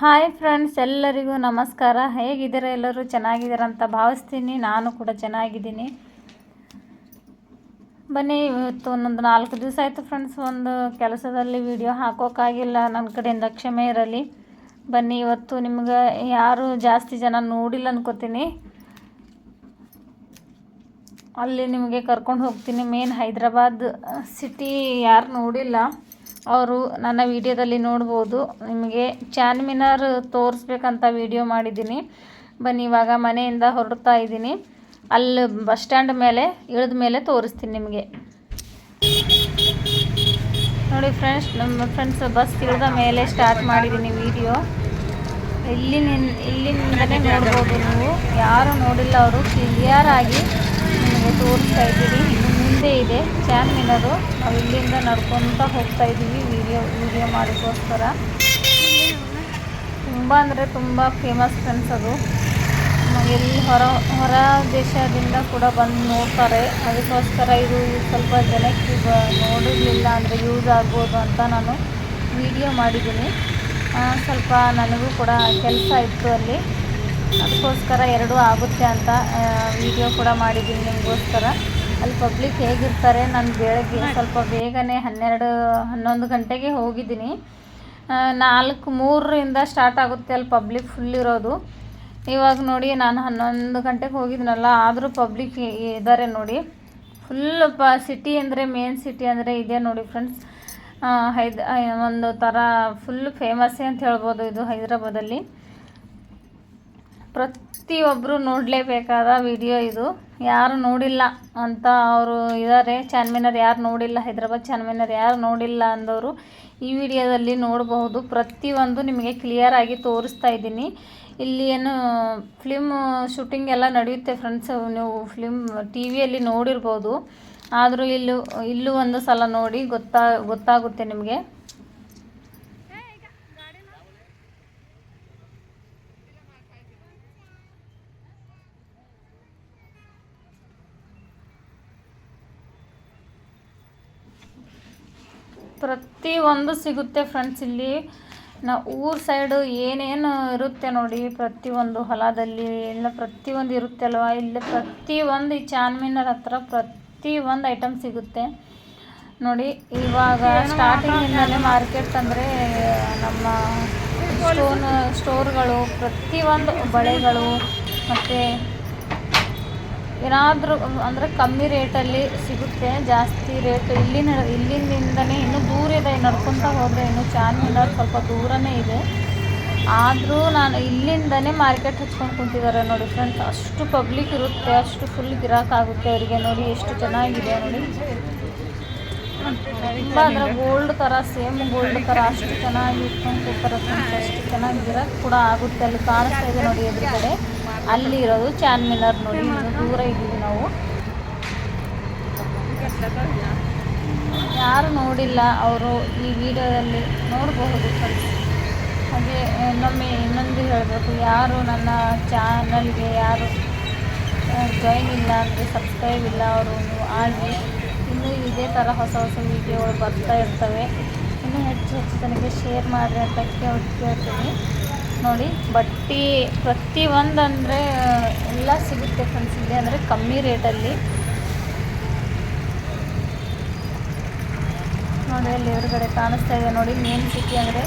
Hi friends, ಎಲ್ಲರಿಗೂ ನಮಸ್ಕಾರ. ಹೇಗಿದ್ದೀರ? ಎಲ್ಲರೂ ಚೆನ್ನಾಗಿದ್ದೀರಾ ಅಂತ ಭಾವಿಸ್ತೀನಿ. ನಾನು ಕೂಡ ಚೆನ್ನಾಗಿದ್ದೀನಿ. ಬನ್ನಿ, ಇವತ್ತು ಒಂದೊಂದು ನಾಲ್ಕು ದಿವಸ ಆಯಿತು ಫ್ರೆಂಡ್ಸ್, ಒಂದು ಕೆಲಸದಲ್ಲಿ ವಿಡಿಯೋ ಹಾಕೋಕ್ಕಾಗಿಲ್ಲ. ನನ್ನ ಕಡೆಯಿಂದ ಕ್ಷಮೆ ಇರಲಿ. ಬನ್ನಿ, ಇವತ್ತು ನಿಮ್ಗೆ ಯಾರು ಜಾಸ್ತಿ ಜನ ನೋಡಿಲ್ಲ ಅನ್ಕೋತೀನಿ. ಅಲ್ಲಿ ನಿಮಗೆ ಕರ್ಕೊಂಡು ಹೋಗ್ತೀನಿ. ಮೇನ್ ಹೈದ್ರಾಬಾದ್ ಸಿಟಿ ಯಾರು ನೋಡಿಲ್ಲ. ಅವರು ನನ್ನ ವಿಡಿಯೋದಲ್ಲಿ ನೋಡ್ಬೋದು. ನಿಮಗೆ ಚಾರ್ಮಿನಾರ್ ತೋರಿಸ್ಬೇಕಂತ ವಿಡಿಯೋ ಮಾಡಿದ್ದೀನಿ. ಬನ್ನಿ, ಇವಾಗ ಮನೆಯಿಂದ ಹೊರಡ್ತಾ ಇದ್ದೀನಿ. ಅಲ್ಲಿ ಬಸ್ ಸ್ಟ್ಯಾಂಡ್ ಮೇಲೆ, ಇಳಿದ ಮೇಲೆ ತೋರಿಸ್ತೀನಿ ನಿಮಗೆ. ನೋಡಿ ಫ್ರೆಂಡ್ಸ್ ನಮ್ಮ ಫ್ರೆಂಡ್ಸ್ ಬಸ್ ಇಳಿದ ಮೇಲೆ ಸ್ಟಾರ್ಟ್ ಮಾಡಿದ್ದೀನಿ ವಿಡಿಯೋ. ಇಲ್ಲಿ ಇಲ್ಲಿಂದಲೇ ನೋಡ್ಬೋದು ನೀವು. ಯಾರು ನೋಡಿಲ್ಲ ಅವರು. ಕ್ಲಿಯರ್ ಆಗಿ ನಿಮಗೆ ತೋರಿಸ್ತಾ ಇದ್ದೀನಿ. ಮುಂದೆ ಇದೆ. ಚಾನ್ಮಿನರು ನಾವು ಇಲ್ಲಿಂದ ನಡ್ಕೊತ ಹೋಗ್ತಾ ಇದ್ದೀವಿ ವಿಡಿಯೋ ವಿಡಿಯೋ ಮಾಡೋಕ್ಕೋಸ್ಕರ. ತುಂಬ ಅಂದರೆ ತುಂಬ ಫೇಮಸ್ ಫ್ರೆಂಡ್ಸ್ ಅದು. ಎಲ್ಲಿ ಹೊರ ಹೊರ ದೇಶದಿಂದ ಕೂಡ ಬಂದು ನೋಡ್ತಾರೆ. ಅದಕ್ಕೋಸ್ಕರ ಇದು ಸ್ವಲ್ಪ ಜನಕ್ಕೆ ನೋಡಿರಲಿಲ್ಲ ಅಂದರೆ ಯೂಸ್ ಆಗ್ಬೋದು ಅಂತ ನಾನು ವಿಡಿಯೋ ಮಾಡಿದ್ದೀನಿ. ಸ್ವಲ್ಪ ನನಗೂ ಕೂಡ ಕೆಲಸ ಇತ್ತು ಅಲ್ಲಿ. ಅದಕ್ಕೋಸ್ಕರ ಎರಡೂ ಆಗುತ್ತೆ ಅಂತ ವಿಡಿಯೋ ಕೂಡ ಮಾಡಿದ್ದೀನಿ ನಿಮಗೋಸ್ಕರ. ಅಲ್ಲಿ ಪಬ್ಲಿಕ್ ಹೇಗಿರ್ತಾರೆ? ನಾನು ಬೆಳಗ್ಗೆ ಸ್ವಲ್ಪ ಬೇಗನೆ ಹನ್ನೆರಡು ಹನ್ನೊಂದು ಗಂಟೆಗೆ ಹೋಗಿದ್ದೀನಿ. ನಾಲ್ಕು ಮೂರರಿಂದ ಸ್ಟಾರ್ಟ್ ಆಗುತ್ತೆ ಅಲ್ಲಿ ಪಬ್ಲಿಕ್ ಫುಲ್ ಇರೋದು. ಇವಾಗ ನೋಡಿ ನಾನು ಹನ್ನೊಂದು ಗಂಟೆಗೆ ಹೋಗಿದ್ದೀನಲ್ಲ ಆದರೂ ಪಬ್ಲಿಕ್ ಇದ್ದಾರೆ ನೋಡಿ. ಫುಲ್ ಪ ಸಿಟಿ ಅಂದರೆ ಮೇನ್ ಸಿಟಿ ಅಂದರೆ ಇದೆ ನೋಡಿ ಫ್ರೆಂಡ್ಸ್ ಹೈದ್ ಒಂದು ಥರ ಫುಲ್ ಫೇಮಸ್ಸೇ ಅಂತ ಹೇಳ್ಬೋದು ಇದು ಹೈದ್ರಾಬಾದಲ್ಲಿ. ಪ್ರತಿಯೊಬ್ಬರು ನೋಡಲೇಬೇಕಾದ ವಿಡಿಯೋ ಇದು. ಯಾರು ನೋಡಿಲ್ಲ ಅಂತ ಅವರು ಇದ್ದಾರೆ ಚಾನ್ಮಿನರ್ ಯಾರು ನೋಡಿಲ್ಲ, ಹೈದ್ರಾಬಾದ್ ಚಾನ್ಮಿನರ್ ಯಾರು ನೋಡಿಲ್ಲ ಅಂದವರು ಈ ವಿಡಿಯೋದಲ್ಲಿ ನೋಡಬಹುದು. ಪ್ರತಿಯೊಂದು ನಿಮಗೆ ಕ್ಲಿಯರಾಗಿ ತೋರಿಸ್ತಾ ಇದ್ದೀನಿ. ಇಲ್ಲಿ ಏನು ಫಿಲ್ಮ್ ಶೂಟಿಂಗ್ ಎಲ್ಲ ನಡೆಯುತ್ತೆ ಫ್ರೆಂಡ್ಸ್ ನೀವು ಫಿಲ್ಮ್ ಟಿ ವಿಯಲ್ಲಿ ನೋಡಿರ್ಬೋದು. ಆದರೂ ಇಲ್ಲೂ ಇಲ್ಲೂ ಒಂದು ಸಲ ನೋಡಿ ಗೊತ್ತಾ, ಗೊತ್ತಾಗುತ್ತೆ ನಿಮಗೆ. ಪ್ರತಿಯೊಂದು ಸಿಗುತ್ತೆ ಫ್ರೆಂಡ್ಸ್ ಇಲ್ಲಿ. ನಾ ಊರ ಸೈಡು ಏನೇನು ಇರುತ್ತೆ ನೋಡಿ, ಪ್ರತಿಯೊಂದು ಹೊಲದಲ್ಲಿ ಎಲ್ಲ ಪ್ರತಿಯೊಂದು ಇರುತ್ತೆ ಅಲ್ವಾ ಇಲ್ಲಿ, ಪ್ರತಿಯೊಂದು ಈ ಚಾನ್ಮಿನರ್ ಹತ್ರ ಪ್ರತಿಯೊಂದು ಐಟಮ್ ಸಿಗುತ್ತೆ. ನೋಡಿ, ಇವಾಗ ಸ್ಟಾರ್ಟಿಂಗಿಂದಲೇ ಮಾರ್ಕೆಟ್ ಅಂದರೆ ನಮ್ಮ ಸ್ಟೋನ್ ಸ್ಟೋರ್ಗಳು ಪ್ರತಿಯೊಂದು ಬಳೆಗಳು, ಮತ್ತು ಏನಾದರೂ, ಅಂದರೆ ಕಮ್ಮಿ ರೇಟಲ್ಲಿ ಸಿಗುತ್ತೆ, ಜಾಸ್ತಿ ರೇಟ್ ಇಲ್ಲಿನ ಇಲ್ಲಿಂದನೇ ಇನ್ನೂ ದೂರ ಇದೆ, ನಡ್ಕೊತ ಹೋದರೆ ಇನ್ನೂ ಚಾರ್ಮಿನಾರ್ ಸ್ವಲ್ಪ ದೂರನೇ ಇದೆ. ಆದರೂ ನಾನು ಇಲ್ಲಿಂದನೇ ಮಾರ್ಕೆಟ್ ಹಚ್ಕೊಂಡು ಕುಂತಿದ್ದಾರೆ ನೋಡಿ ಫ್ರೆಂಡ್ಸ್ ಅಷ್ಟು ಪಬ್ಲಿಕ್ ಇರುತ್ತೆ, ಅಷ್ಟು ಫುಲ್ ಗಿರಾಕಾಗುತ್ತೆ ಅವರಿಗೆ ನೋಡಿ, ಎಷ್ಟು ಚೆನ್ನಾಗಿದೆ ನೋಡಿ. ತುಂಬ ಅಂದರೆ ಗೋಲ್ಡ್ ಥರ ಸೇಮ್ ಗೋಲ್ಡ್ ಥರ ಅಷ್ಟು ಚೆನ್ನಾಗಿ ಇಟ್ಕೊಂಡು ಕೂತಾರೆ ಫ್ರೆಂಡ್ಸ್ ಅಷ್ಟು ಚೆನ್ನಾಗಿ ಗಿರಾಕ್ ಕೂಡ ಆಗುತ್ತೆ ಅಲ್ಲಿ ಕಾಣಿಸ್ತಾ ಇದೆ ನೋಡಿ ಎದುರುಗಡೆ. ಅಲ್ಲಿ ಇರೋದು ಚಾನ್ಮಿನಾರ್ ನೋಡಿ ದೂರ ಇದ್ದೀವಿ ನಾವು. ಯಾರು ನೋಡಿಲ್ಲ ಅವರು ಈ ವಿಡಿಯೋದಲ್ಲಿ ನೋಡಬಹುದು ಹಾಗೆ ಇನ್ನೊಮ್ಮೆ ಇನ್ನೊಂದು ಹೇಳಬೇಕು, ಯಾರು ನನ್ನ ಚಾನಲ್ಗೆ ಯಾರು ಜಾಯಿನ್ ಇಲ್ಲ ಅಂದರೆ ಸಬ್ಸ್ಕ್ರೈಬ್ ಇಲ್ಲ ಅವರು ಆಗಿ ಇನ್ನೂ ಇದೇ ಥರ ಹೊಸ ಹೊಸ ವೀಡಿಯೋಗಳು ಬರ್ತಾ ಇರ್ತವೆ. ಇನ್ನೂ ಹೆಚ್ಚು ಹೆಚ್ಚು ನನಗೆ ಶೇರ್ ಮಾಡಿರಿ ಅಂತ ಕೇಳ್ತೀನಿ ನೋಡಿ, ಬಟ್ಟೆ ಪ್ರತಿಯೊಂದು ಅಂದರೆ ಎಲ್ಲ ಸಿಗುತ್ತೆ ಫ್ರೆಂಡ್ಸ್ ಇಲ್ಲಿ ಅಂದರೆ ಕಮ್ಮಿ ರೇಟಲ್ಲಿ. ನೋಡಿ, ಅಲ್ಲಿ ಎದುರುಗಡೆ ಕಾಣಿಸ್ತಾ ಇದೆ ನೋಡಿ ಮೇನ್ ಸಿಟಿ ಅಂದರೆ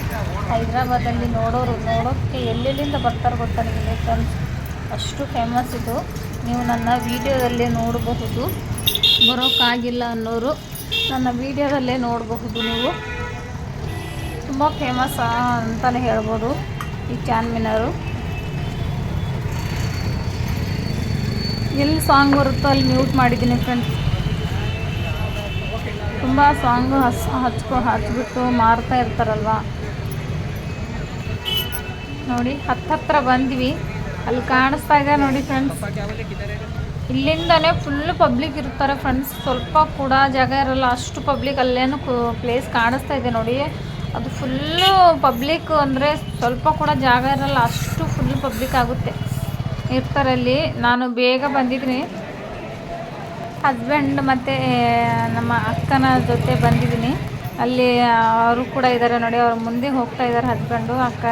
ಹೈದ್ರಾಬಾದಲ್ಲಿ ನೋಡೋರು ನೋಡೋಕ್ಕೆ ಎಲ್ಲೆಲ್ಲಿಂದ ಬರ್ತಾರೆ ಗೊತ್ತಾ ನಿಮಗೆ ಫ್ರೆಂಡ್ಸ್ ಅಷ್ಟು ಫೇಮಸ್ ಇದು. ನೀವು ನನ್ನ ವೀಡಿಯೋದಲ್ಲೇ ನೋಡಬಹುದು. ಬರೋಕ್ಕಾಗಿಲ್ಲ ಅನ್ನೋರು ನನ್ನ ವೀಡಿಯೋದಲ್ಲೇ ನೋಡಬಹುದು ನೀವು. ತುಂಬ ಫೇಮಸ್ ಅಂತಲೇ ಹೇಳ್ಬೋದು. ಈ ಚಾನ್ಮಿನಾರು ಎಲ್ಲಿ ಸಾಂಗ್ ಬರುತ್ತೋ ಅಲ್ಲಿ ಮ್ಯೂಟ್ ಮಾಡಿದ್ದೀನಿ ಫ್ರೆಂಡ್ಸ್ ತುಂಬ ಸಾಂಗ್ ಹಸ್, ಹಚ್ಕೊ, ಹಚ್ಬಿಟ್ಟು ಮಾರ್ತಾ ಇರ್ತಾರಲ್ವ? ನೋಡಿ ಹತ್ತಿರ ಹತ್ರ ಬಂದ್ವಿ. ಅಲ್ಲಿ ಕಾಣಿಸ್ದಾಗ ನೋಡಿ ಫ್ರೆಂಡ್ಸ್ ಇಲ್ಲಿಂದನೇ ಫುಲ್ ಪಬ್ಲಿಕ್ ಇರ್ತಾರೆ ಫ್ರೆಂಡ್ಸ್ ಸ್ವಲ್ಪ ಕೂಡ ಜಾಗ ಇರಲ್ಲ. ಅಷ್ಟು ಪಬ್ಲಿಕ್ ಅಲ್ಲೇನು ಪ್ಲೇಸ್ ಕಾಣಿಸ್ತಾ ಇದೆ ನೋಡಿ. ಅದು ಫುಲ್ಲು ಪಬ್ಲಿಕ್ ಅಂದರೆ ಸ್ವಲ್ಪ ಕೂಡ ಜಾಗ ಇರಲ್ಲ, ಅಷ್ಟು ಫುಲ್ ಪಬ್ಲಿಕ್ ಆಗುತ್ತೆ. ಇರ್ತಾರಲ್ಲಿ, ನಾನು ಬೇಗ ಬಂದಿದ್ದೀನಿ. ಹಸ್ಬೆಂಡ್ ಮತ್ತು ನಮ್ಮ ಅಕ್ಕನ ಜೊತೆ ಬಂದಿದ್ದೀನಿ. ಅಲ್ಲಿ ಅವರು ಕೂಡ ಇದ್ದಾರೆ ನೋಡಿ, ಅವ್ರ ಮುಂದೆ ಹೋಗ್ತಾ ಇದ್ದಾರೆ ಹಸ್ಬೆಂಡು ಅಕ್ಕ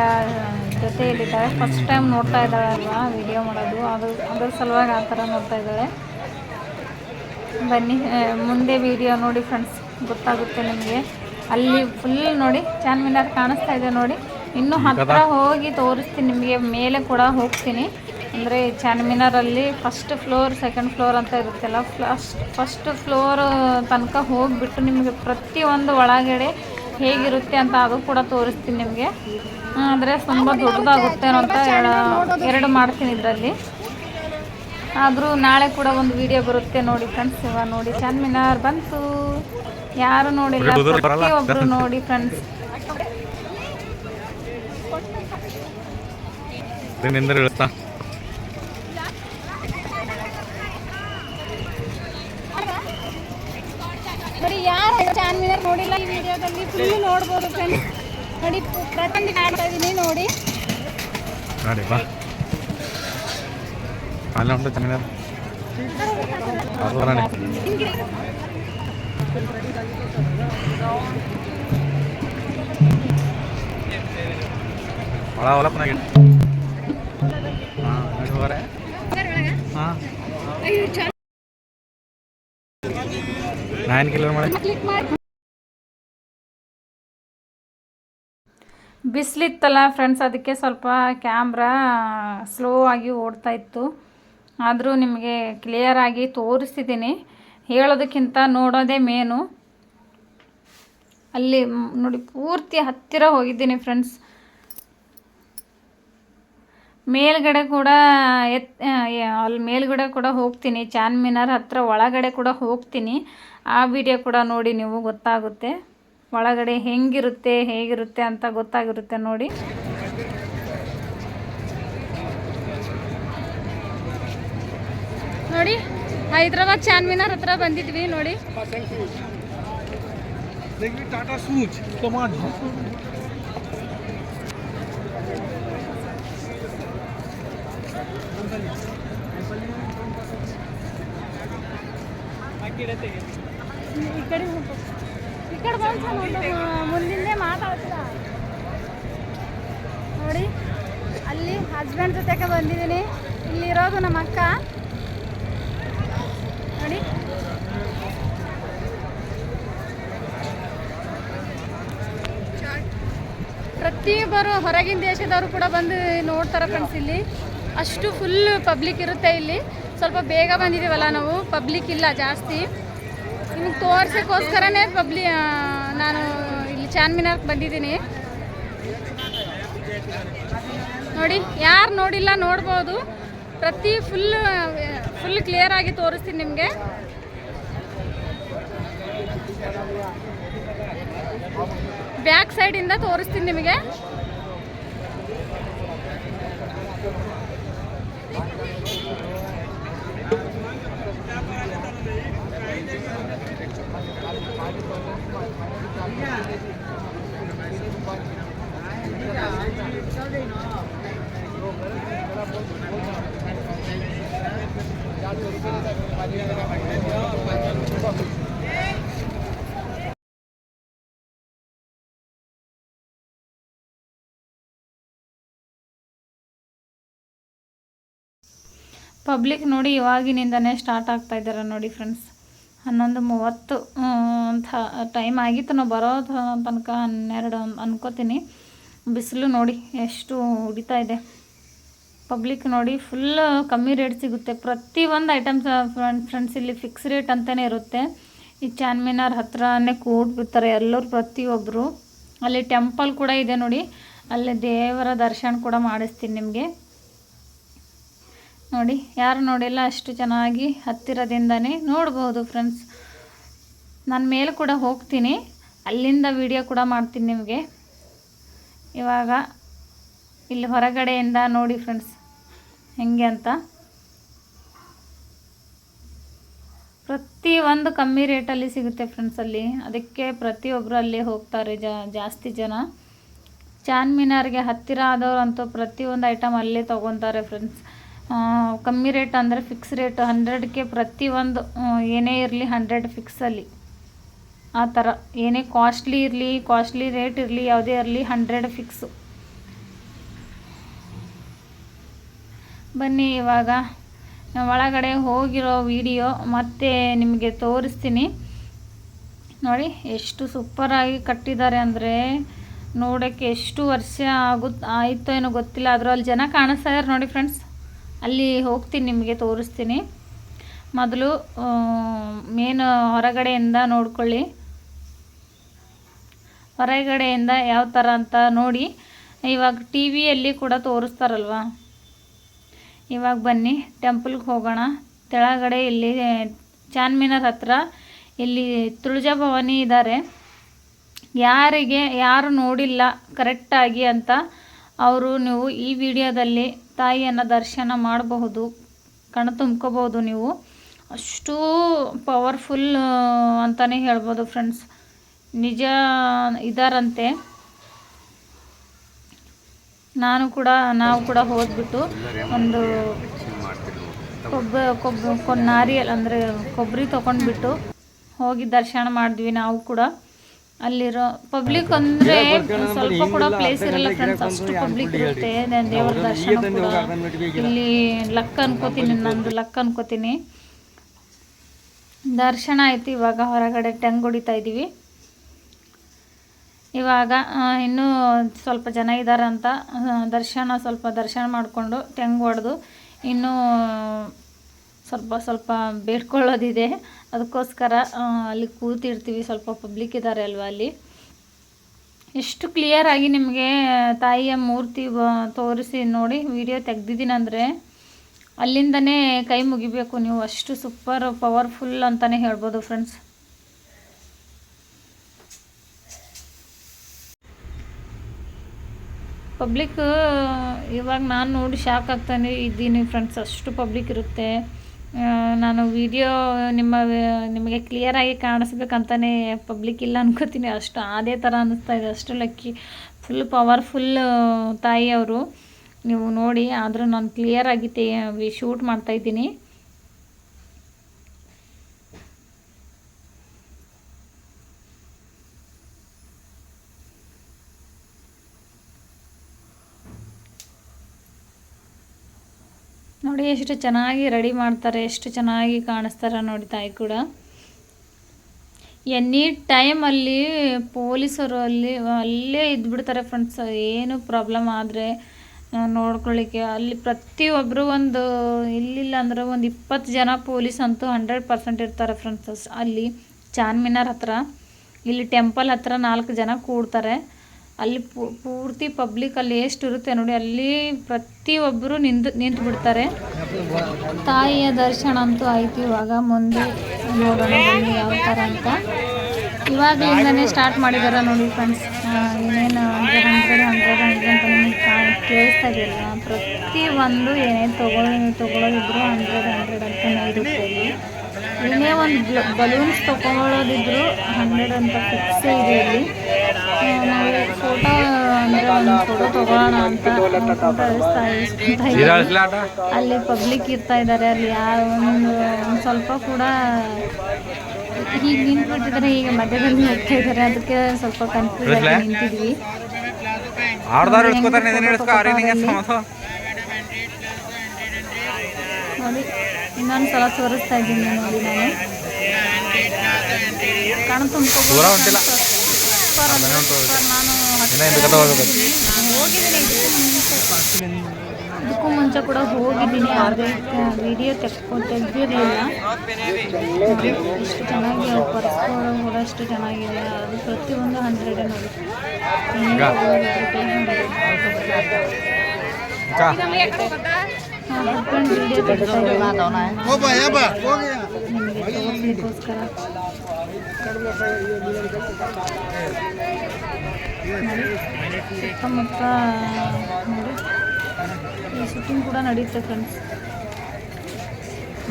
ಜೊತೆಯಲ್ಲಿದ್ದಾರೆ. ಫಸ್ಟ್ ಟೈಮ್ ನೋಡ್ತಾ ಇದ್ದಾಳೆ ಅಲ್ವಾ ವಿಡಿಯೋ ಮಾಡೋದು. ಅದು, ಅದ್ರ ಸಲುವಾಗಿ ಆ ಥರ ನೋಡ್ತಾ ಇದ್ದಾಳೆ. ಬನ್ನಿ ಮುಂದೆ ವಿಡಿಯೋ ನೋಡಿ ಫ್ರೆಂಡ್ಸ್ ಗೊತ್ತಾಗುತ್ತೆ ನಿಮಗೆ. ಅಲ್ಲಿ ಫುಲ್ ನೋಡಿ ಚಾರ್ಮಿನಾರ್ ಕಾಣಿಸ್ತಾ ಇದೆ ನೋಡಿ. ಇನ್ನೂ ಹತ್ತಿರ ಹೋಗಿ ತೋರಿಸ್ತೀನಿ ನಿಮಗೆ ಮೇಲೆ ಕೂಡ ಹೋಗ್ತೀನಿ. ಅಂದರೆ ಚಾರ್ಮಿನಾರಲ್ಲಿ ಫಸ್ಟ್ ಫ್ಲೋರ್ ಸೆಕೆಂಡ್ ಫ್ಲೋರ್ ಅಂತ ಇರುತ್ತಲ್ಲ ಫಸ್ಟ್ ಫಸ್ಟ್ ಫ್ಲೋರ್ ತನಕ ಹೋಗಿಬಿಟ್ಟು ನಿಮಗೆ ಪ್ರತಿಯೊಂದು ಒಳಗಡೆ ಹೇಗಿರುತ್ತೆ ಅಂತ ಅದು ಕೂಡ ತೋರಿಸ್ತೀನಿ ನಿಮಗೆ. ಅಂದರೆ ತುಂಬ ದೊಡ್ಡದಾಗುತ್ತೆ ಅಂತ ಎರಡು ಮಾಡ್ತೀನಿ ಇದರಲ್ಲಿ. ಆದರೂ ನಾಳೆ ಕೂಡ ಒಂದು ವಿಡಿಯೋ ಬರುತ್ತೆ ನೋಡಿ ಫ್ರೆಂಡ್ಸ್ ಇವಾಗ ನೋಡಿ ಚಾನ್ಮಿನಾರ್ ಬಂತು. ಯಾರು ನೋಡಿಲ್ಲ ಪ್ರತಿಯೊಬ್ಬರು ನೋಡಿ ಫ್ರೆಂಡ್ಸ್ ಬರೀ ಯಾರು ಚಾರ್ಮಿನಾರ್ ನೋಡಿಲ್ಲ ಈ ವಿಡಿಯೋದಲ್ಲಿ? ಫುಲ್ ನೋಡ್ಬೋದು ಫ್ರೆಂಡ್ಸ್ ನೋಡಿ ಪ್ರತಿಯೊಂದು ಕಾಣ್ತಾ ಇದ್ದೀನಿ ನೋಡಿ. ನೋಡಿ ಬಾ. ಅಲ್ಲೇ ಉಂಟು ಚೆನ್ನಾಗಿ ಅದು ಬರೋಣ ಒಳ ಒಳಪ್ಪನಾಗಿ ಹಾಂ ನೋಡಿ ಹೋಗ್ರೆ ಹಾಂ. ನೈನ್ ಕಿಲೋ ಮಾಡಿ ಕ್ಲಿಕ್ ಮಾಡಿ ಬಿಸಿಲಿತ್ತಲ್ಲ ಫ್ರೆಂಡ್ಸ್ ಅದಕ್ಕೆ ಸ್ವಲ್ಪ ಕ್ಯಾಮ್ರಾ ಸ್ಲೋ ಆಗಿ ಓಡ್ತಾ ಇತ್ತು. ಆದರೂ ನಿಮಗೆ ಕ್ಲಿಯರ್ ಆಗಿ ತೋರಿಸ್ತಿದ್ದೀನಿ ಹೇಳೋದಕ್ಕಿಂತ ನೋಡೋದೇ ಮೇನು. ಅಲ್ಲಿ ನೋಡಿ ಪೂರ್ತಿ ಹತ್ತಿರ ಹೋಗಿದ್ದೀನಿ ಫ್ರೆಂಡ್ಸ್ ಮೇಲ್ಗಡೆ ಕೂಡ ಎತ್ ಅಲ್ಲಿ ಮೇಲ್ಗಡೆ ಕೂಡ ಹೋಗ್ತೀನಿ. ಚಾನ್ಮಿನಾರ್ ಹತ್ತಿರ ಒಳಗಡೆ ಕೂಡ ಹೋಗ್ತೀನಿ. ಆ ವಿಡಿಯೋ ಕೂಡ ನೋಡಿ ನೀವು ಗೊತ್ತಾಗುತ್ತೆ. ಒಳಗಡೆ ಹೆಂಗಿರುತ್ತೆ, ಹೇಗಿರುತ್ತೆ ಅಂತ ಗೊತ್ತಾಗಿರುತ್ತೆ ನೋಡಿ. ನೋಡಿ ಹೈದ್ರಾಬಾದ್ ಚಾನ್ಮಿನಾರ್ ಹತ್ರ ಬಂದಿದ್ವಿ ನೋಡಿ. ಟಾಟಾ ಈ ಕಡೆ ಮಾತಾಡ್ತೀರ? ನೋಡಿ ಅಲ್ಲಿ ಹಸ್ಬೆಂಡ್ ಜೊತೆಗೆ ಬಂದಿದ್ದೀನಿ. ಇಲ್ಲಿರೋದು ನಮ್ಮ ಅಕ್ಕ. ನೋಡಿ ಪ್ರತಿಯೊಬ್ಬರು ಹೊರಗಿನ ದೇಶದವರು ಕೂಡ ಬಂದು ನೋಡ್ತಾರೆ ಫ್ರೆಂಡ್ಸ್ ಇಲ್ಲಿ. ಅಷ್ಟು ಫುಲ್ ಪಬ್ಲಿಕ್ ಇರುತ್ತೆ ಇಲ್ಲಿ. ಸ್ವಲ್ಪ ಬೇಗ ಬಂದಿದ್ದೀವಲ್ಲ ನಾವು. ಪಬ್ಲಿಕ್ ಇಲ್ಲ ಜಾಸ್ತಿ. ನಿಮಗೆ ತೋರ್ಸೋಕ್ಕೋಸ್ಕರನೇ ಪಬ್ಲಿ ನಾನು ಇಲ್ಲಿ ಚಾರ್ಮಿನಾರ್ಗೆ ಬಂದಿದ್ದೀನಿ. ನೋಡಿ, ಯಾರು ನೋಡಿಲ್ಲ ನೋಡ್ಬೋದು. ಪ್ರತಿ ಫುಲ್ ಫುಲ್ ಕ್ಲಿಯರ್ ಆಗಿ ತೋರಿಸ್ತೀನಿ ನಿಮಗೆ. ಬ್ಯಾಕ್ ಸೈಡಿಂದ ತೋರಿಸ್ತೀನಿ ನಿಮಗೆ. ಪಬ್ಲಿಕ್ ನೋಡಿ ಇವಾಗಿನಿಂದನೇ ಸ್ಟಾರ್ಟ್ ಆಗ್ತಾ ಇದ್ದಾರೆ ನೋಡಿ ಫ್ರೆಂಡ್ಸ್ ಹನ್ನೊಂದು ಮೂವತ್ತು ಅಂತ ಟೈಮ್ ಆಗಿತ್ತು. ನಾವು ಬರೋ ತನಕ ಹನ್ನೆರಡು ಅನ್ಕೋತೀನಿ. ಬಿಸಿಲು ನೋಡಿ ಎಷ್ಟು ಉಡಿತಾ ಇದೆ. ಪಬ್ಲಿಕ್ ನೋಡಿ ಫುಲ್ ಕಮ್ಮಿ ರೇಟ್ ಸಿಗುತ್ತೆ. ಪ್ರತಿಯೊಂದು ಐಟಮ್ಸ್ ಫ್ರೆಂಡ್ ಫ್ರೆಂಡ್ಸ್ ಇಲ್ಲಿ ಫಿಕ್ಸ್ ರೇಟ್ ಅಂತಲೇ ಇರುತ್ತೆ. ಈ ಚಾನ್ಮಿನಾರ್ ಹತ್ರನೇ ಕೂಡ್ಬಿಡ್ತಾರೆ ಎಲ್ಲರೂ ಪ್ರತಿಯೊಬ್ಬರು ಅಲ್ಲಿ ಟೆಂಪಲ್ ಕೂಡ ಇದೆ ನೋಡಿ. ಅಲ್ಲಿ ದೇವರ ದರ್ಶನ ಕೂಡ ಮಾಡಿಸ್ತೀನಿ ನಿಮಗೆ. ನೋಡಿ, ಯಾರು ನೋಡಿಲ್ಲ ಅಷ್ಟು ಚೆನ್ನಾಗಿ ಹತ್ತಿರದಿಂದನೇ ನೋಡ್ಬೋದು ಫ್ರೆಂಡ್ಸ್ ನಾನು ಮೇಲೆ ಕೂಡ ಹೋಗ್ತೀನಿ. ಅಲ್ಲಿಂದ ವಿಡಿಯೋ ಕೂಡ ಮಾಡ್ತೀನಿ ನಿಮಗೆ. ಇವಾಗ ಇಲ್ಲಿ ಹೊರಗಡೆಯಿಂದ ನೋಡಿ ಫ್ರೆಂಡ್ಸ್ ಹೆಂಗೆ ಅಂತ? ಪ್ರತಿ ಒಂದು ಕಮ್ಮಿ ರೇಟಲ್ಲಿ ಸಿಗುತ್ತೆ ಫ್ರೆಂಡ್ಸ್ ಅಲ್ಲಿ. ಅದಕ್ಕೆ ಪ್ರತಿಯೊಬ್ಬರು ಅಲ್ಲಿ ಹೋಗ್ತಾರೆ ಜಾಸ್ತಿ ಜನ. ಚಾನ್ಮಿನಾರ್ಗೆ ಹತ್ತಿರ ಆದವರಂತೂ ಪ್ರತಿಯೊಂದು ಐಟಮ್ ಅಲ್ಲೇ ತೊಗೊತಾರೆ ಫ್ರೆಂಡ್ಸ್ ಕಮ್ಮಿ ರೇಟ್ ಅಂದರೆ ಫಿಕ್ಸ್ ರೇಟ್ ಹಂಡ್ರೆಡ್ಗೆ ಪ್ರತಿ ಒಂದು ಏನೇ ಇರಲಿ ಹಂಡ್ರೆಡ್ ಫಿಕ್ಸಲ್ಲಿ ಆ ಥರ ಏನೇ ಕಾಸ್ಟ್ಲಿ ಇರಲಿ ಕಾಸ್ಟ್ಲಿ ರೇಟ್ ಇರಲಿ, ಯಾವುದೇ ಇರಲಿ ಹಂಡ್ರೆಡ್ ಫಿಕ್ಸು ಬನ್ನಿ, ಇವಾಗ ನಾವು ಒಳಗಡೆ ಹೋಗಿರೋ ವಿಡಿಯೋ ಮತ್ತೆ ನಿಮಗೆ ತೋರಿಸ್ತೀನಿ. ನೋಡಿ, ಎಷ್ಟು ಸೂಪರಾಗಿ ಕಟ್ಟಿದ್ದಾರೆ ಅಂದರೆ ನೋಡೋಕ್ಕೆ ಎಷ್ಟು ವರ್ಷ ಆಗುತ್ತೆ ಆಯಿತೋ ಏನೋ ಗೊತ್ತಿಲ್ಲ ಆದರೂ ಅದರಲ್ಲಿ ಜನ ಕಾಣಿಸ್ತಾ ಇದ್ದಾರೆ ನೋಡಿ ಫ್ರೆಂಡ್ಸ್ ಅಲ್ಲಿ ಹೋಗ್ತೀನಿ, ನಿಮಗೆ ತೋರಿಸ್ತೀನಿ. ಮೊದಲು ಮೇನ್ ಹೊರಗಡೆಯಿಂದ ನೋಡ್ಕೊಳ್ಳಿ. ಹೊರಗಡೆಯಿಂದ ಯಾವ ಥರ ಅಂತ ನೋಡಿ. ಇವಾಗ ಟಿ ವಿಯಲ್ಲಿ ಕೂಡ ತೋರಿಸ್ತಾರಲ್ವ? ಇವಾಗ ಬನ್ನಿ, ಟೆಂಪಲ್ಗೆ ಹೋಗೋಣ. ತೆಳಗಡೆ ಇಲ್ಲಿ ಚಾನ್ಮಿನಾರ್ ಹತ್ರ ಇಲ್ಲಿ ತುಳಜಾ ಭವಾನಿ ಇದ್ದಾರೆ ಯಾರಿಗೆ, ಯಾರು ನೋಡಿಲ್ಲ ಕರೆಕ್ಟಾಗಿ ಅಂತ ಅವರು ನೀವು ಈ ವಿಡಿಯೋದಲ್ಲಿ ತಾಯಿಯನ್ನು ದರ್ಶನ ಮಾಡಬಹುದು ಕಣ ತುಂಬ್ಕೋಬೋದು ನೀವು. ಅಷ್ಟು ಪವರ್ಫುಲ್ ಅಂತಲೇ ಹೇಳ್ಬೋದು ಫ್ರೆಂಡ್ಸ್. ನಿಜ ಇದಾರಂತೆ. ನಾನು ಕೂಡ, ನಾವು ಕೂಡ ಹೋದ್ಬಿಟ್ಟು ಒಂದು ಕೊಬ್ಬ ಕೊಬ್ಬ ನಾರಿಯಲ್ ಅಂದರೆ ಕೊಬ್ಬರಿ ತೊಗೊಂಡ್ಬಿಟ್ಟು ಹೋಗಿ ದರ್ಶನ ಮಾಡಿದ್ವಿ ನಾವು ಕೂಡ. ಅಲ್ಲಿರೋ ಪಬ್ಲಿಕ್ ಅಂದರೆ ಸ್ವಲ್ಪ ಕೂಡ ಪ್ಲೇಸ್ ಇರಲ್ಲ ಫ್ರೆಂಡ್ಸ್ ಅಷ್ಟು ಪಬ್ಲಿಕ್ ಇರುತ್ತೆ. ದೇವರ ದರ್ಶನ ಕೂಡ ಇಲ್ಲಿ ಲಕ್ ಅನ್ಕೋತೀನಿ, ನಂದು ಲಕ್ ಅನ್ಕೋತೀನಿ. ದರ್ಶನ ಆಯ್ತು ಇವಾಗ, ಹೊರಗಡೆ ಟೆಂಗ್ ಹೊಡಿತಾ ಇದ್ದೀವಿ ಇವಾಗ ಇನ್ನೂ ಸ್ವಲ್ಪ ಜನ ಇದ್ದಾರೆ ಅಂತ ಆ, ದರ್ಶನ ಸ್ವಲ್ಪ ದರ್ಶನ ಮಾಡಿಕೊಂಡು ತೆಂಗು ಹೊಡೆದು ಇನ್ನೂ ಸ್ವಲ್ಪ ಸ್ವಲ್ಪ ಬೇಡ್ಕೊಳ್ಳೋದಿದೆ. ಅದಕ್ಕೋಸ್ಕರ ಅಲ್ಲಿ ಕೂತಿರ್ತೀವಿ. ಸ್ವಲ್ಪ ಪಬ್ಲಿಕ್ ಇದ್ದಾರೆ ಅಲ್ವಾ ಅಲ್ಲಿ. ಎಷ್ಟು ಕ್ಲಿಯರಾಗಿ ನಿಮಗೆ ತಾಯಿಯ ಮೂರ್ತಿ ತೋರಿಸಿ ನೋಡಿ ವಿಡಿಯೋ ತೆಗ್ದಿದ್ದೀನಿ ಅಂದರೆ ಅಲ್ಲಿಂದನೇ ಕೈ ಮುಗಿಬೇಕು ನೀವು. ಅಷ್ಟು ಸೂಪರ್ ಪವರ್ಫುಲ್ ಅಂತಲೇ ಹೇಳ್ಬೋದು ಫ್ರೆಂಡ್ಸ್ ಪಬ್ಲಿಕ್ ಇವಾಗ ನಾನು ನೋಡಿ ಶಾಕ್ ಆಗ್ತಾನೆ ಇದ್ದೀನಿ ಫ್ರೆಂಡ್ಸ್ ಅಷ್ಟು ಪಬ್ಲಿಕ್ ಇರುತ್ತೆ. ನಾನು ವಿಡಿಯೋ ನಿಮ್ಮ, ನಿಮಗೆ ಕ್ಲಿಯರಾಗಿ ಕಾಣಿಸ್ಬೇಕಂತಲೇ ಪಬ್ಲಿಕ್ ಇಲ್ಲ ಅನ್ಕೋತೀನಿ. ಅಷ್ಟು ಅದೇ ಥರ ಅನ್ನಿಸ್ತಾ ಇದೆ. ಅಷ್ಟು ಲಕ್ಕಿ ಫುಲ್ ಪವರ್ಫುಲ್ ತಾಯಿಯವರು ನೀವು ನೋಡಿ, ಆದರೂ ನಾನು ಕ್ಲಿಯರಾಗಿ ತೇ ಶೂಟ್ ಮಾಡ್ತಾಯಿದ್ದೀನಿ ನೋಡಿ ಎಷ್ಟು ಚೆನ್ನಾಗಿ ರೆಡಿ ಮಾಡ್ತಾರೆ, ಎಷ್ಟು ಚೆನ್ನಾಗಿ ಕಾಣಿಸ್ತಾರೆ ನೋಡಿ ತಾಯಿ ಕೂಡ. ಎನಿ ಟೈಮ್ ಅಲ್ಲಿ ಪೊಲೀಸರು ಅಲ್ಲಿ, ಅಲ್ಲೇ ಇದ್ಬಿಡ್ತಾರೆ ಫ್ರೆಂಡ್ಸ್ ಏನು ಪ್ರಾಬ್ಲಮ್ ಆದರೆ ನೋಡ್ಕೊಳ್ಳಿಕ್ಕೆ. ಅಲ್ಲಿ ಪ್ರತಿಯೊಬ್ಬರು ಒಂದು ಇಲ್ಲಿಲ್ಲ ಅಂದ್ರೆ ಒಂದು ಇಪ್ಪತ್ತು ಜನ ಪೊಲೀಸ್ ಅಂತೂ ಹಂಡ್ರೆಡ್ ಪರ್ಸೆಂಟ್ ಇರ್ತಾರೆ ಫ್ರೆಂಡ್ಸ್ ಅಲ್ಲಿ ಚಾನ್ಮಿನಾರ್ ಹತ್ರ, ಇಲ್ಲಿ ಟೆಂಪಲ್ ಹತ್ರ ನಾಲ್ಕು ಜನ ಕೂಡ್ತಾರೆ. ಅಲ್ಲಿ ಪೂರ್ತಿ ಪಬ್ಲಿಕ್ ಅಲ್ಲಿ ಎಷ್ಟು ಇರುತ್ತೆ ನೋಡಿ, ಅಲ್ಲಿ ಪ್ರತಿಯೊಬ್ಬರು ನಿಂತು ನಿಂತು ಬಿಡ್ತಾರೆ. ತಾಯಿಯ ದರ್ಶನ ಅಂತೂ ಆಯ್ತು ಇವಾಗ, ಮುಂದೆ ನೋಡೋಣ ಯಾವ ಥರ ಅಂತ. ಇವಾಗಲಿಂದನೇ ಸ್ಟಾರ್ಟ್ ಮಾಡಿದ್ದಾರೆ ನೋಡಿ ಫ್ರೆಂಡ್ಸ್ ಏನೇನು ಹಂಡ್ರೆಡ್ ಹಂಡ್ರೆಡ್ ಹಂಡ್ರೆಡ್ ಹಂಡ್ರೆಡ್ ಅಂತ ಕೇಳಿಸ್ತಾ ಇದೆಯಲ್ಲ ಪ್ರತಿ ಒಂದು ಏನೇನು ತಗೊಳ್ಳೋ ತೊಗೊಳೋದಿದ್ರು ಹಂಡ್ರೆಡ್ ಹಂಡ್ರೆಡ್ ಅಂತ ಇರುತ್ತೆ ಏನೇ ಒಂದು ಬಲೂನ್ಸ್ ತೊಗೊಳೋದಿದ್ರು ಹಂಡ್ರೆಡ್ ಅಂತ ಫಿಕ್ಸ್ ಇದೆ ಇಲ್ಲಿ. ನಾವು ಫೋಟೋ ಅಂದರೆ ಒಂದು ಫೋಟೋ ತೊಗೊಳ್ಳೋಣ ಅಂತ ಫೋಟೋ ಇಳಿಸ್ತಾ ಇಳಿಸ್ತಾ ಅಲ್ಲಿ ಪಬ್ಲಿಕ್ ಇರ್ತಾ ಇದ್ದಾರೆ ಅಲ್ಲಿ ಯಾವ ಒಂದು ಸ್ವಲ್ಪ ಕೂಡ ಹೀಗೆ ನಿಂತ್ಬಿಟ್ಟಿದ್ದಾರೆ ಈಗ ಮಧ್ಯದಲ್ಲಿ ಹೋಗ್ತಾ ಇದ್ದಾರೆ ಅದಕ್ಕೆ ಸ್ವಲ್ಪ ಕನ್ಫ್ಯೂಸ್ ಆಗಿ ನಿಂತಿದ್ವಿ. ನೋಡಿ ಇನ್ನೊಂದು ಸಲ ತೋರಿಸ್ತಾ ಇದ್ದೀನಿ ನೋಡಿ ನಾನು. ಕಣ್ ತುಂಬ್ಕೋಬೋದು. ಸೂಪರ್ ಅಂದ್ರೆ ಸೂಪರ್ ನಾನು. ನಾನು ಹೋಗಿದ್ದೀನಿ ಇದಕ್ಕೂ ಮುಂಚೆ ಇದಕ್ಕೂ ಮುಂಚೆ ಕೂಡ ಹೋಗಿದ್ದೀನಿ ಆದರೆ ವಿಡಿಯೋ ತೆಕ್ಕೊ ತೆಗ್ದಿರಲಿಲ್ಲ ಎಷ್ಟು ಚೆನ್ನಾಗಿ ಪರ್ಸ್ಗಳು ಕೂಡ ಅಷ್ಟು ಚೆನ್ನಾಗಿದೆ. ಅದು ಪ್ರತಿಯೊಂದು ಹಂಡ್ರೆಡ್ ನೋಡಿ. ಹಸ್ಬೆಂಡ್ ವಿಡಿಯೋ ಇದ್ದಾರೆ. ನಿಮಗೆ ತೋರಿಸ್ಲಿಕ್ಕೋಸ್ಕರ ಸುತ್ತಮುತ್ತ ನೋಡಿ. ಈ ಶೂಟಿಂಗ್ ಕೂಡ ನಡೆಯುತ್ತೆ ಫ್ರೆಂಡ್ಸ್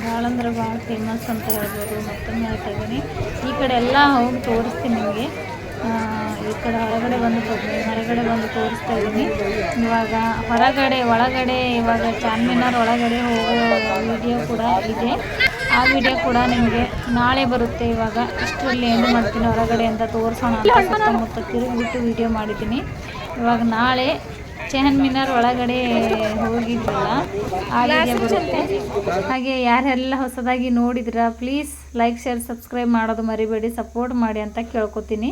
ಭಾಳ ಅಂದ್ರೆ ಭಾಳ ಫೇಮಸ್ ಅಂತ ಹೇಳ್ಬೋದು. ಮತ್ತೊಮ್ಮೆ ಹೇಳ್ತಾ ಇದ್ದೀನಿ. ಈ ಕಡೆ ಎಲ್ಲ ಹೋಗಿ ತೋರಿಸ್ತೀನಿ ನಿಮಗೆ. ಈ ಕಡೆ ಹೊರಗಡೆ ಬಂದು ಹೊರಗಡೆ ಬಂದು ತೋರಿಸ್ತಾ ಇದ್ದೀನಿ. ಇವಾಗ ಹೊರಗಡೆ, ಒಳಗಡೆ, ಇವಾಗ ಚಾರ್ಮಿನಾರ್ ಒಳಗಡೆ ಹೋಗೋ ವಿಡಿಯೋ ಕೂಡ ಇದೆ. ಆ ವಿಡಿಯೋ ಕೂಡ ನಿಮಗೆ ನಾಳೆ ಬರುತ್ತೆ ಇವಾಗ. ಇಷ್ಟರಲ್ಲಿ ಏನು ಮಾಡ್ತೀನಿ ಹೊರಗಡೆ ಅಂತ ತೋರಿಸೋಣ ಅಂತ ಸುತ್ತಮುತ್ತ ತಿರುಗಿಬಿಟ್ಟು ವಿಡಿಯೋ ಮಾಡಿದ್ದೀನಿ. ಇವಾಗ ನಾಳೆ ಚೆಹನ್ ಮಿನಾರ್ ಒಳಗಡೆ ಹೋಗಿದ್ವಲ್ಲ ಆ ವಿಡಿಯೋ ಬರುತ್ತೆ. ಹಾಗೆ ಯಾರೆಲ್ಲ ಹೊಸದಾಗಿ ನೋಡಿದ್ರ ಪ್ಲೀಸ್ ಲೈಕ್ ಶೇರ್ ಸಬ್ಸ್ಕ್ರೈಬ್ ಮಾಡೋದು ಮರಿಬೇಡಿ ಸಪೋರ್ಟ್ ಮಾಡಿ ಅಂತ ಕೇಳ್ಕೊತೀನಿ.